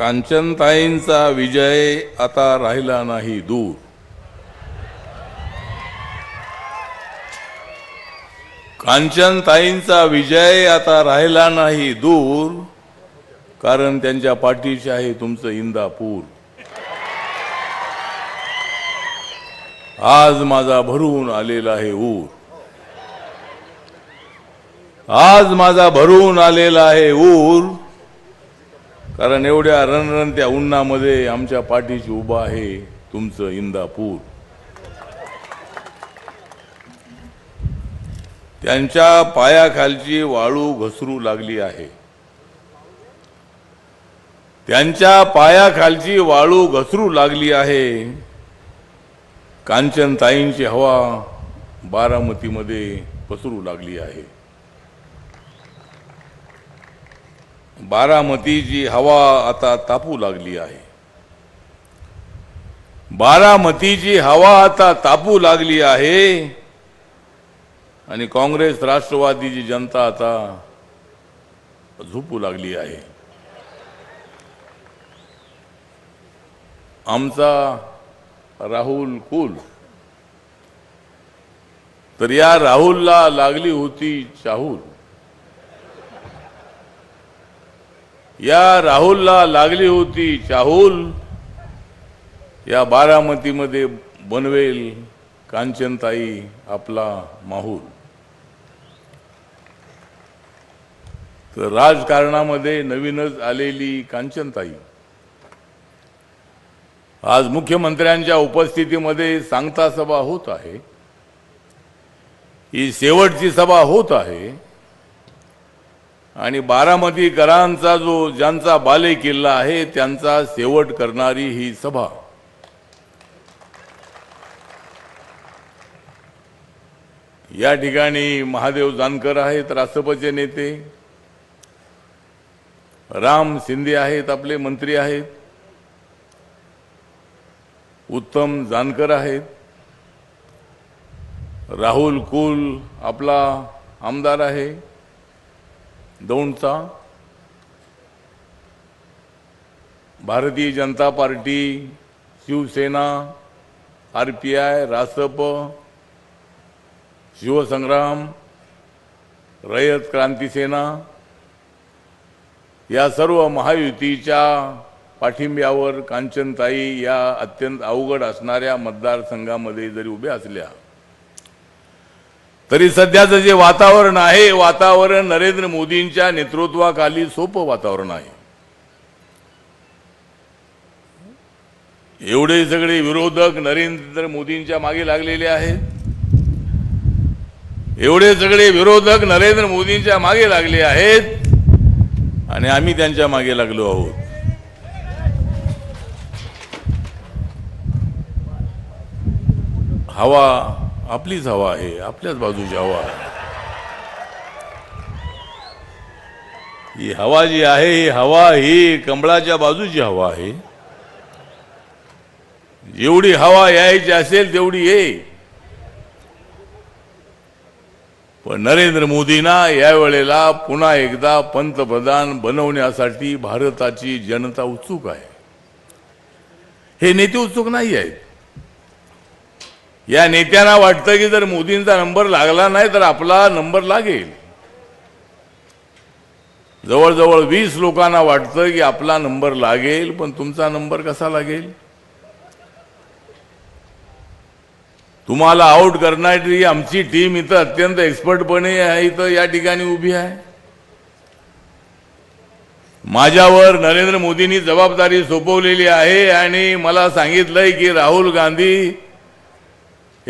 कांचनताईंचा विजय आता राहिला नाही दूर. कांचनताईंचा विजय आता राहिला नाही दूर कारण त्यांच्या पाठीशी आहे तुमचं इंदापूर. आज माझा भरून आलेला आहे ऊर. आज माझा भरून आलेला आहे ऊर. कारण एवढ्या रणरणत्या उन्हामध्ये आमच्या पाठीशी उभा आहे तुमचं इंदापूर. त्यांच्या पायाखालची वाळू घसरू लागली आहे. त्यांच्या पायाखालची वाळू घसरू लागली आहे. कांचनताईंची हवा बारामतीमध्ये पसरू लागली आहे. बारामतीची हवा आता तापू लागली आहे. बारामतीची हवा आता तापू लागली आहे. आणि काँग्रेस राष्ट्रवादीची जनता आता झोपू लागली आहे. आमचा राहुल कुल. तर या राहुलला लागली होती चाहूल. या राहुलला लागली होती चाहूल. या बारामतीमध्ये बनवेल कांचनताई आपला माहूल. तर राजकारणामध्ये नवीनच आलेली कांचनताई. आज मुख्यमंत्र्यांच्या उपस्थितीमध्ये सांगता सभा होत आहे. ही शेवटची सभा होत आहे. आणि बारामतीकरांचा जो ज्यांचा बाले किल्ला आहे त्यांचा शेवट करणारी ही सभा. या ठिकाणी महादेव जानकर आहेत राष्ट्रपतीचे नेते. राम शिंदे आहेत आपले मंत्री आहेत. उत्तम जानकर आहेत. राहुल कुल आपला आमदार आहे. दौंडचा Bharatiya Janata Party Shiv Sena R P I Rasap Shivsangram Rayat Kranti Sena या सर्व महायुतीच्या पाठिंब्यावर कांचनताई या अत्यंत अवघड असणाऱ्या मतदारसंघामध्ये जरी उभ्या असल्या तरी सध्याचं जे वातावरण आहे वातावरण नरेंद्र मोदींच्या नेतृत्वाखाली सोपं वातावरण आहे. एवढे सगळे विरोधक नरेंद्र मोदींच्या मागे लागलेले आहेत. एवढे सगळे विरोधक नरेंद्र मोदींच्या मागे लागले आहेत आणि आम्ही त्यांच्या मागे लागलो आहोत. हवा आपलीच हवा आहे आपल्याच बाजूची हवा आहे. ही हवा जी आहे ही हवा ही कमळाच्या बाजूची हवा आहे. जेवढी हवा यायची असेल तेवढी ये. पण नरेंद्र मोदींना यावेळेला पुन्हा एकदा पंतप्रधान बनवण्यासाठी भारताची जनता उत्सुक आहे. हे नेते उत्सुक नाही आहेत. या नेत्यांना वाटतं की जर मोदींचा नंबर लागला नाही तर आपला नंबर लागेल. जवळजवळ वीस लोकांना वाटतं की आपला नंबर लागेल पण तुमचा नंबर कसा लागेल? तुम्हाला आउट करणारी आमची टीम इथं अत्यंत एक्सपर्टपणे आहे इथं या ठिकाणी उभी आहे. माझ्यावर नरेंद्र मोदींनी जबाबदारी सोपवलेली आहे आणि मला सांगितलंय की राहुल गांधी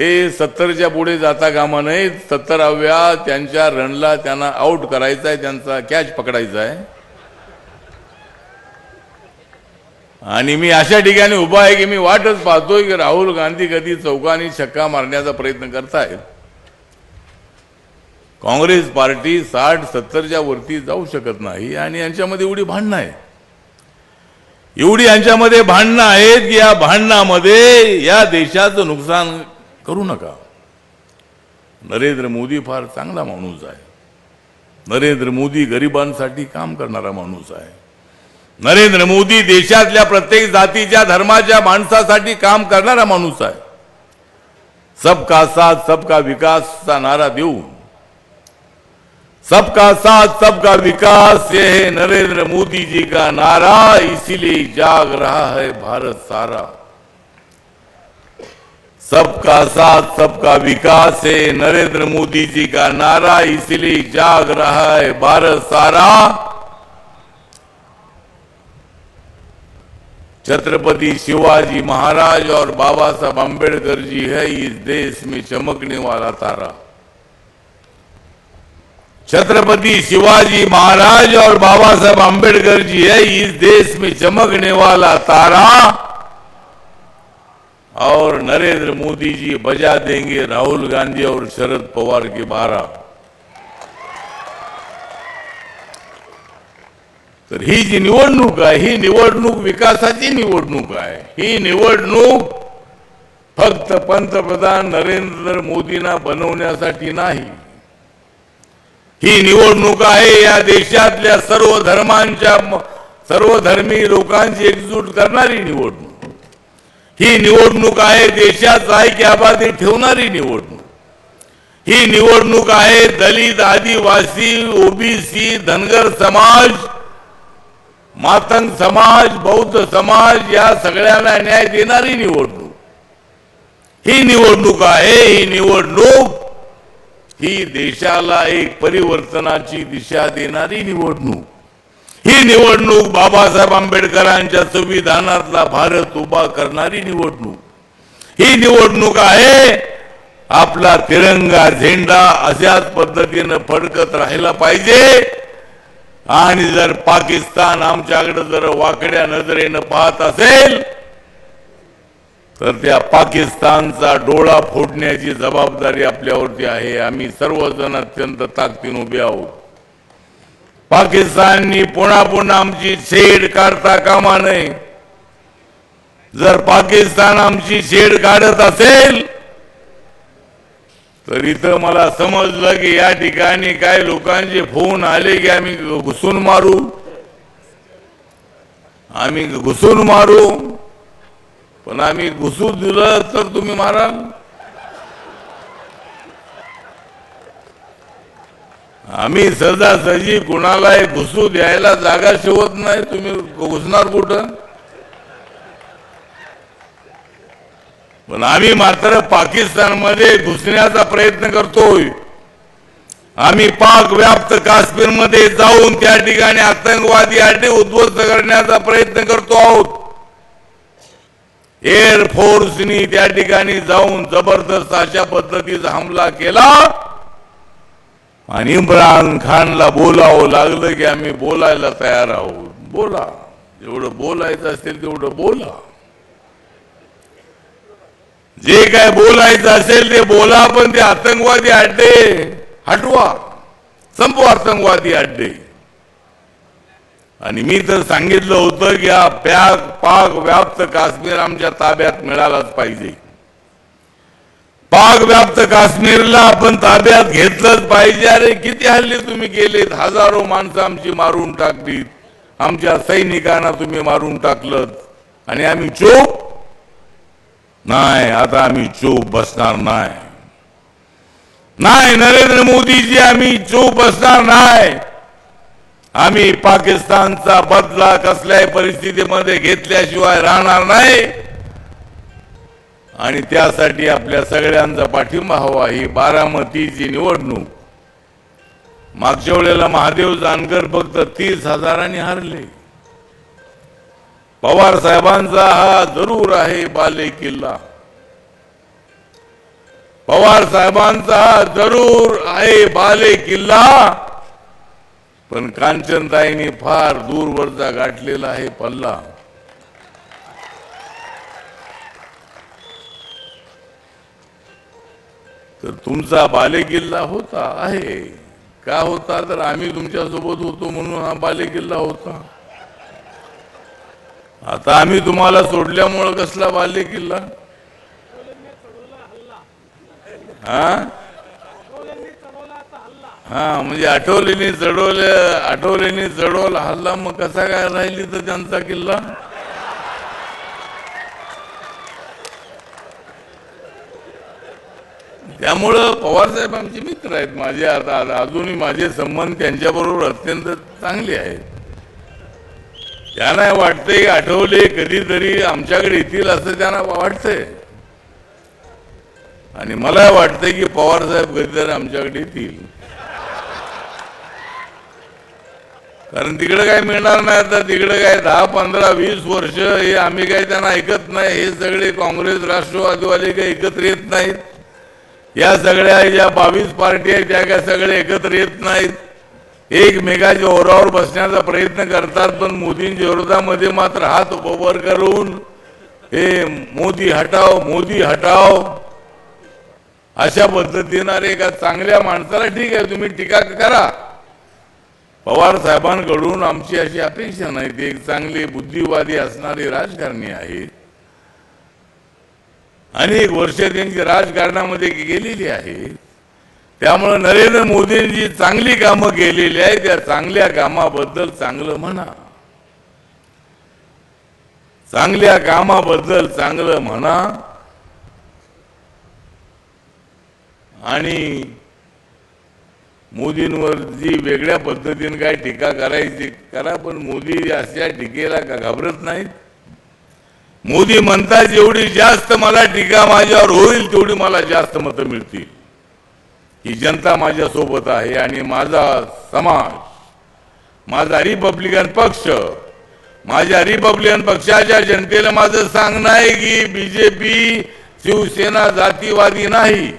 हे सत्तरच्या पुढे जाता कामा नये. सत्तराव्या त्यांच्या रनला त्यांना आउट करायचा आहे त्यांचा कॅच पकडायचा आहे आणि मी अशा ठिकाणी उभा आहे की मी वाटच पाहतोय की राहुल गांधी कधी चौकानी छक्का मारण्याचा प्रयत्न करतायत. काँग्रेस पार्टी साठ सत्तरच्या वरती जाऊ शकत नाही आणि यांच्यामध्ये एवढी भांडणं आहे एवढी यांच्यामध्ये भांडणं आहेत की या भांडणामध्ये या देशाचं नुकसान करू नका. नरेंद्र मोदी फार चांगला माणूस आहे. नरेंद्र मोदी गरिबांसाठी काम करणारा माणूस आहे. नरेंद्र मोदी देशातल्या प्रत्येक जातीच्या धर्माच्या माणसासाठी काम करणारा माणूस आहे. सबका साथ सबका विकासचा नारा देऊन. सबका साथ सबका विकास ये है नरेंद्र मोदी जी का नारा इसीलिए जाग रहा है भारत सारा. सबका साथ, सबका विकास है। नरेंद्र मोदी जी का नारा इसलिए जाग रहा है। भारत सारा छत्रपति शिवाजी महाराज और बाबा साहब अंबेडकर जी है इस देश में चमकने वाला तारा। छत्रपति शिवाजी महाराज और बाबा साहब अंबेडकर जी है इस देश में चमकने वाला तारा। और नरेंद्र मोदी जी बजा देंगे राहुल गांधी और शरद पवार के बारा। तर ही जी निवडणूक आहे ही निवडणूक विकासाची निवडणूक आहे. ही निवडणूक फक्त पंतप्रधान नरेंद्र मोदींना बनवण्यासाठी नाही. ही निवडणूक आहे या देशातल्या सर्व धर्मांच्या सर्व धर्मी लोकांची एकजूट करणारी निवडणूक. ही निवडणूक आहे देशाचा ऐक्याबाधी ठेवणारी निवडणूक. ही निवडणूक आहे दलित आदिवासी ओबीसी धनगर समाज मातंग समाज बौद्ध समाज या सगळ्यांना न्याय देणारी निवडणूक. ही निवडणूक आहे ही निवडणूक ही देशाला एक परिवर्तनाची दिशा देणारी निवडणूक. ही निवडणूक बाबासाहेब आंबेडकरांच्या संविधानातला भारत उभा करणारी निवडणूक. ही निवडणूक आहे आपला तिरंगा झेंडा अशाच पद्धतीनं फडकत राहिला पाहिजे. आणि जर पाकिस्तान आमच्याकडे जर वाकड्या नजरेनं पाहत असेल तर त्या पाकिस्तानचा डोळा फोडण्याची जबाबदारी आपल्यावरती आहे. आम्ही सर्वजण अत्यंत ताकदीन उभे आहोत. पाकिस्ताननी पुन्हा पुन्हा आमची छेड काढता कामा नये. जर पाकिस्तान आमची छेड काढत असेल तर इथं मला समजलं की या ठिकाणी काय लोकांचे फोन आले की आम्ही घुसून मारू. आम्ही घुसून मारू. पण आम्ही घुसू दिलं तर तुम्ही माराल आम्ही सहजासहजी कुणालाही घुसू द्यायला जागा शिवत नाही. तुम्ही घुसणार कुठं? पण आम्ही मात्र पाकिस्तानमध्ये घुसण्याचा प्रयत्न करतोय. आम्ही पाक व्याप्त काश्मीरमध्ये जाऊन त्या ठिकाणी आतंकवादी अड्डे उद्ध्वस्त करण्याचा प्रयत्न करतो आहोत. एअर फोर्सनी त्या ठिकाणी जाऊन जबरदस्त अशा पद्धतीचा हमला केला. आणि इम्रान खानला बोलावं लागलं की आम्ही बोलायला तयार आहोत. बोला. जेवढं बोलायचं असेल तेवढं बोला. जे काय बोलायचं असेल ते बोला पण ते आतंकवादी अड्डे हटवा. संपवा आतंकवादी अड्डे. आणि मी तर सांगितलं होतं की हा पॅक पाक व्याप्त काश्मीर आमच्या ताब्यात मिळालाच पाहिजे. पाक व्याप्त काश्मीरला आपण ताब्यात घेतलंच पाहिजे. अरे किती हल्ले तुम्ही केलेत? हजारो माणसं आमची मारून टाकलीत. आमच्या सैनिकांना तुम्ही मारून टाकलं आणि आम्ही चोप? नाही आता आम्ही चोप बसणार नाही. नाही नरेंद्र मोदीजी आम्ही चोप बसणार नाही. आम्ही पाकिस्तानचा बदला कसल्याही परिस्थितीमध्ये घेतल्याशिवाय राहणार नाही. आणि त्यासाठी आपल्या सगळ्यांचा पाठिंबा हवा ही बारामतीची निवडणूक. मागच्या वेळेला महादेव जानकर फक्त तीस हजारांनी हरले. पवार साहेबांचा हा जरूर आहे बाले किल्ला पवार साहेबांचा हा जरूर आहे बाले किल्ला पण कांचनताईने फार दूरवरचा गाठलेला आहे पल्ला. तर तुमचा बालेकिल्ला होता आहे. का होता? तर आम्ही तुमच्यासोबत होतो म्हणून हा बालेकिल्ला होता. आता आम्ही तुम्हाला सोडल्यामुळं कसला बालेकिल्ला? हा? हा म्हणजे आठवलेनी चढवलं आठवलेनी चढवला हल्ला मग कसा काय राहिली तर त्यांचा किल्ला? त्यामुळं पवारसाहेब आमचे मित्र आहेत. माझे आता अजूनही माझे संबंध त्यांच्याबरोबर अत्यंत चांगले आहेत. त्यांना वाटतंय आठवले कधीतरी आमच्याकडे येतील असं त्यांना वाटतंय. आणि मला वाटतंय की पवारसाहेब कधीतरी आमच्याकडे येतील. कारण तिकडं काय मिळणार नाही आता. तिकडं काय दहा पंधरा वीस वर्ष हे आम्ही काय त्यांना ऐकत नाही. हे सगळे काँग्रेस राष्ट्रवादीवाले काही एकत्र येत नाहीत. या सगळ्या ज्या बावीस पार्टी आहेत त्या काय सगळे एकत्र येत नाहीत. एकमेकाच्या ओरावर बसण्याचा प्रयत्न करतात पण मोदींच्या विरोधामध्ये मात्र हात उपवर करून हे मोदी हटाव मोदी हटाव अशा पद्धतीनं अरे एका चांगल्या माणसाला ठीक आहे तुम्ही टीका करा. पवार साहेबांकडून आमची अशी अपेक्षा नाही ती एक चांगली बुद्धिवादी असणारी राजकारणी आहे. अनेक वर्ष त्यांची राजकारणामध्ये गेलेली आहे. त्यामुळे नरेंद्र मोदींची चांगली कामं केलेली आहे त्या चांगल्या कामाबद्दल चांगलं म्हणा. चांगल्या कामाबद्दल चांगलं म्हणा. आणि मोदींवर जी वेगळ्या पद्धतीने काय टीका करायची करा पण मोदी अशा टीकेला का घाबरत नाहीत? मोदी म्हणतात जेवढी जास्त मला टीका माझ्यावर होईल तेवढी मला जास्त मतं मिळतील. ही जनता माझ्यासोबत आहे आणि माझा समाज माझा रिपब्लिकन पक्ष माझ्या रिपब्लिकन पक्षाच्या जनतेला माझं सांगणं आहे की बीजेपी शिवसेना जातीवादी नाही.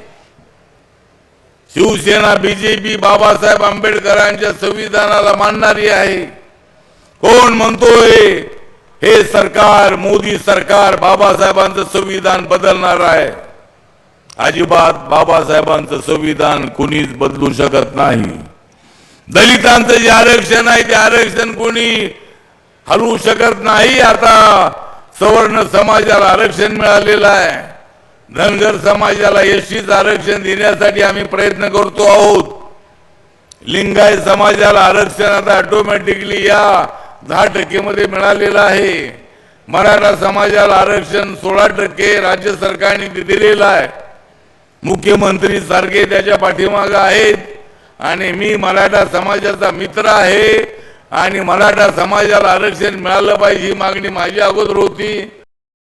शिवसेना बीजेपी बाबासाहेब आंबेडकरांच्या संविधानाला मानणारी आहे. कोण म्हणतोय? हे सरकार मोदी सरकार बाबासाहेबांचं संविधान बदलणार आहे. अजिबात बाबासाहेबांचं संविधान कुणीच बदलू शकत नाही. दलितांचं जे आरक्षण आहे ते आरक्षण कोणी हलवू शकत नाही. आता सवर्ण समाजाला आरक्षण मिळालेलं आहे. धनगर समाजाला एसटीच आरक्षण देण्यासाठी आम्ही प्रयत्न करतो आहोत. लिंगायत समाजाला आरक्षण आता ऑटोमॅटिकली या दहा टक्केमध्ये मिळालेलं आहे. मराठा समाजाला आरक्षण सोळा टक्के राज्य सरकारने दिलेलं आहे. मुख्यमंत्री सारखे त्याच्या पाठीमागं आहेत. आणि मी मराठा समाजाचा मित्र आहे. आणि मराठा समाजाला आरक्षण मिळालं पाहिजे ही मागणी माझी अगोदर होती.